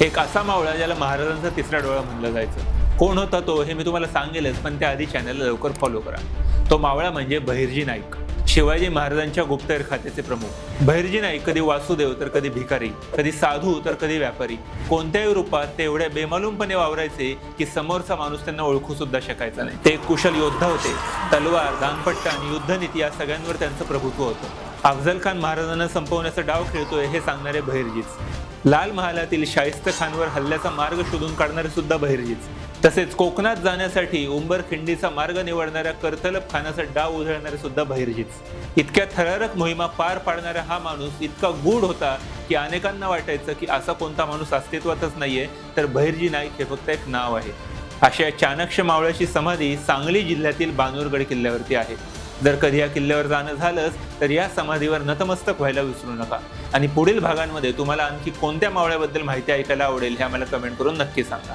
एक असा मावळा ज्याला महाराजांचा तिसरा डोळा म्हणलं जायचं. कोण होता तो हे मी तुम्हाला सांगेलच पण त्याआधी चॅनलला लवकर फॉलो करा. तो मावळा म्हणजे बहिर्जी नाईक. शिवाजी महाराजांच्या गुप्तहेर खात्याचे प्रमुख. बहिर्जी नाईक कधी वासुदेव तर कधी भिकारी कधी साधू तर कधी व्यापारी. कोणत्याही रूपात ते एवढ्या बेमालूमपणे वावरायचे की समोरचा माणूस त्यांना ओळखू सुद्धा शकायचा नाही. ते कुशल योद्धा होते. तलवार दानपट्टा आणि युद्धनीती या सगळ्यांवर त्यांचं प्रभुत्व होतं. अफजल खान महाराजांना संपवण्याचा डाव खेळतोय हे सांगणारे बहिरजीच. लाल महालातील शाहिस्त खानवर हल्ल्याचा मार्ग शोधून काढणारे सुद्धा बहिरजीच तसेच कोकणात जाण्यासाठी उंबरखिंडीचा मार्ग निवडणाऱ्या करतलब खानाचा डाव उधळणारे सुद्धा बहिरजीच इतक्या थरारक मोहिमा पार पाडणारा हा माणूस इतका गूढ होता की अनेकांना वाटायचं की असा कोणता माणूस अस्तित्वातच नाहीये तर बहिर्जी नाईक हे फक्त एक नाव आहे. अशा चाणक्य मावळ्याची समाधी सांगली जिल्ह्यातील बानूरगड किल्ल्यावरती आहे. जर कधी या किल्ल्यावर जाणं झालंच तर या समाधीवर नतमस्तक व्हायला विसरू नका. आणि पुढील भागांमध्ये तुम्हाला आणखी कोणत्या मावळ्याबद्दल माहिती ऐकायला आवडेल हे आम्हाला कमेंट करून नक्की सांगा.